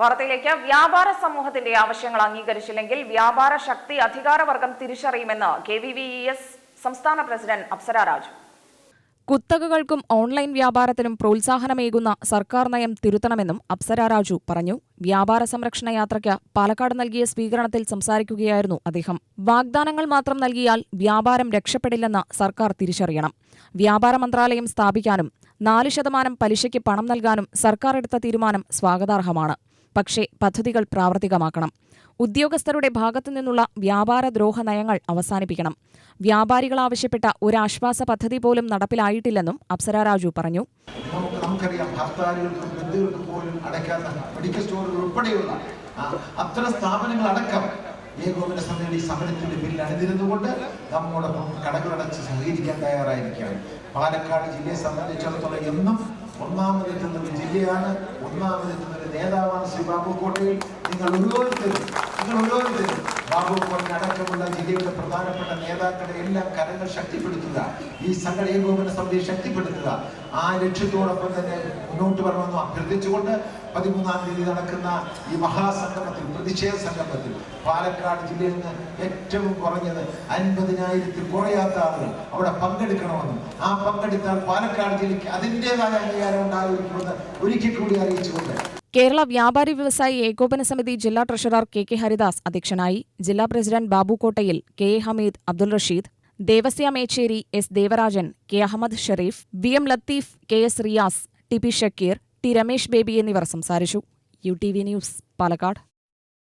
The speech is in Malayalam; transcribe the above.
വാർത്തയിലേക്ക്. വ്യാപാര സമൂഹത്തിന്റെ ആവശ്യങ്ങൾ അംഗീകരിച്ചില്ലെങ്കിൽ വ്യാപാര ശക്തി അധികാരവർഗം തിരിച്ചറിയുമെന്ന് കെ വി വി എസ് സംസ്ഥാന പ്രസിഡന്റ് അപ്സര രാജു. കുത്തകകൾക്കും ഓൺലൈൻ വ്യാപാരത്തിനും പ്രോത്സാഹനമേകുന്ന സർക്കാർ നയം തിരുത്തണമെന്നും അപ്സര രാജു പറഞ്ഞു. വ്യാപാര സംരക്ഷണ യാത്രയ്ക്ക് പാലക്കാട് നൽകിയ സ്വീകരണത്തിൽ സംസാരിക്കുകയായിരുന്നു അദ്ദേഹം. വാഗ്ദാനങ്ങൾ മാത്രം നൽകിയാൽ വ്യാപാരം രക്ഷപ്പെടില്ലെന്ന് സർക്കാർ തിരിച്ചറിയണം. വ്യാപാര മന്ത്രാലയം സ്ഥാപിക്കാനും നാല് ശതമാനം പലിശയ്ക്ക് പണം നൽകാനും സർക്കാർ എടുത്ത തീരുമാനം സ്വാഗതാർഹമാണ്. പക്ഷേ പദ്ധതികൾ പ്രാവർത്തികമാക്കണം. ഉദ്യോഗസ്ഥരുടെ ഭാഗത്തു നിന്നുള്ള വ്യാപാര ദ്രോഹ നയങ്ങൾ അവസാനിപ്പിക്കണം. വ്യാപാരികൾ ആവശ്യപ്പെട്ട ഒരു ആശ്വാസ പദ്ധതി പോലും നടപ്പിലായിട്ടില്ലെന്നും അപ്സര രാജു പറഞ്ഞു. നമുക്ക് നമുക്കറിയാം മെഡിക്കൽ സ്റ്റോറുകൾ അടക്കം തയ്യാറായിരിക്കുകയാണ്. പാലക്കാട് ജില്ലയെ സംബന്ധിച്ചിടത്തോളം എന്നും ഒന്നാമതെത്തുന്ന ഒരു ജില്ലയാണ് ഒന്നാമതെത്തുന്ന നേതാവാണ് ശ്രീ ബാബു കോട്ടയിൽ. നിങ്ങൾ ഓരോരുത്തരും നിങ്ങൾ ഓരോരുത്തരും ബാബു കോട്ടയിൽ അടക്കമുള്ള ജില്ലയുടെ പ്രധാനപ്പെട്ട നേതാക്കളെ എല്ലാം കരങ്ങൾ ശക്തിപ്പെടുത്തുക. ഈ സംഘട ഏകോപന സമിതിയെ ശക്തിപ്പെടുത്തുക. ആ ലക്ഷ്യത്തോടൊപ്പം തന്നെ മുന്നോട്ട് വരണമെന്ന് അഭ്യർത്ഥിച്ചുകൊണ്ട് പതിമൂന്നാം തീയതി നടക്കുന്ന ഈ മഹാസംഗമത്തിൽ പ്രതിഷേധ സംഗമത്തിൽ പാലക്കാട് ജില്ലയിൽ നിന്ന് ഏറ്റവും കുറഞ്ഞത് അൻപതിനായിരത്തിൽ കുറയാത്ത ആളുകൾ അവിടെ പങ്കെടുക്കണമെന്നും ആ പങ്കെടുത്താൽ പാലക്കാട് ജില്ലയ്ക്ക് അതിന്റെതായ അംഗീകാരം ഉണ്ടായിരിക്കുമെന്ന് ഒരിക്കൽ കൂടി അറിയിച്ചുകൊണ്ട് കേരള വ്യാപാരി വ്യവസായി ഏകോപന സമിതി ജില്ലാ ട്രഷറർ കെ കെ ഹരിദാസ് അധ്യക്ഷനായി ജില്ലാ president Babu Kottayil K A Hameed Abdul Rasheed Devasya Mechery S Devarajan K Ahammed Shereef V M Latheef K S Riyas T P Shakeer T Ramesh Baby എന്നിവർ സംസാരിച്ചു. U T V news Palakkad.